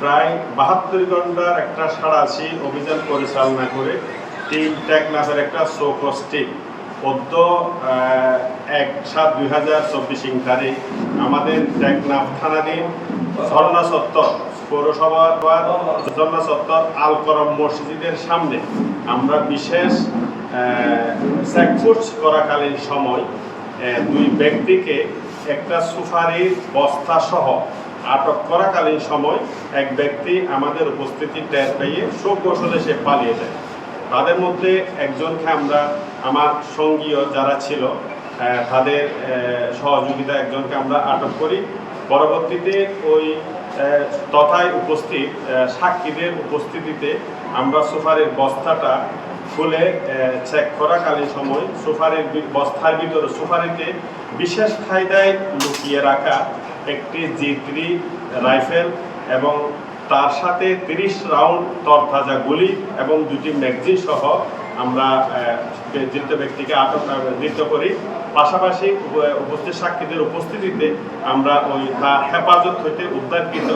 প্রায় বাহাত্তর ঘণ্টার একটা সাড়াশি অভিযান পরিচালনা করে টিম টেকনাফের একটা সোকস্টিক পদ্ম আহ, এক সাত দুই হাজার চব্বিশ ইং তারিখ আমাদের টেকনাফ থানাধীন ঝর্ণা সত্তর পৌরসভা ঝর্ণা সত্তর আল করম মসজিদের সামনে আমরা বিশেষ চেকপোস্ট করাকালীন সময় দুই ব্যক্তিকে একটা সুফারির বস্তা সহ আটক করাকালীন সময় এক ব্যক্তি আমাদের উপস্থিতি টের পেয়ে সুকৌশলে সে পালিয়ে যায়। তাদের মধ্যে একজনকে আমরা, আমার সঙ্গীয় যারা ছিল তাদের সহযোগিতা একজনকে আমরা আটক করি। পরবর্তীতে ওই তথায় উপস্থিত সাক্ষীদের উপস্থিতিতে আমরা সুফারের বস্তাটা খুলে চেক করাকালীন সময় সুফারের বস্তার ভিতরে সুফারিতে বিশেষ ফায়দায় লুকিয়ে রাখা একটি জি থ্রি রাইফেল এবং তার সাথে তিরিশ রাউন্ড তরতাজা গুলি এবং দুটি ম্যাগজিন সহ আমরা ধৃত ব্যক্তিকে আটক ধৃত করি। পাশাপাশি উপ- উপস্থিত সাক্ষীদের উপস্থিতিতে আমরা ওই তার হেফাজত হইতে উদ্ধারকৃত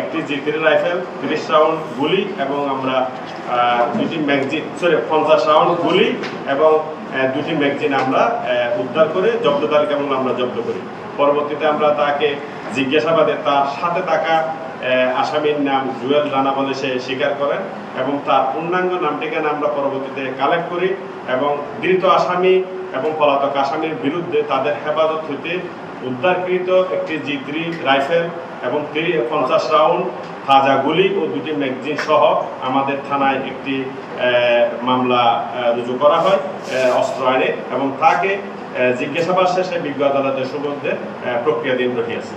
একটি জি থ্রি রাইফেল, তিরিশ রাউন্ড গুলি এবং আমরা দুটি ম্যাগজিন সরি পঞ্চাশ রাউন্ড গুলি এবং দুটি ম্যাগজিন আমরা উদ্ধার করে জব্দ তালিকা এবং আমরা জব্দ করি। পরবর্তীতে আমরা তাকে জিজ্ঞাসাবাদে তার সাথে থাকা আসামির নাম জুয়েল রানা বলে সে স্বীকার করেন এবং তার পূর্ণাঙ্গ নাম ঠিকানা আমরা পরবর্তীতে কালেক্ট করি এবং ধৃত আসামি এবং পলাতক আসামির বিরুদ্ধে তাদের হেফাজত হইতে উদ্ধারকৃত একটি জিদ্রি রাইফেল এবং পঞ্চাশ রাউন্ড তাজা গুলি ও দুটি ম্যাগজিন সহ আমাদের থানায় একটি মামলা রুজু করা হয় অস্ত্র আইনে এবং তাকে জিজ্ঞাসাবাদ শেষে বিজ্ঞ আদালতের সুবন্ধে প্রক্রিয়াধীন রহিয়াছে।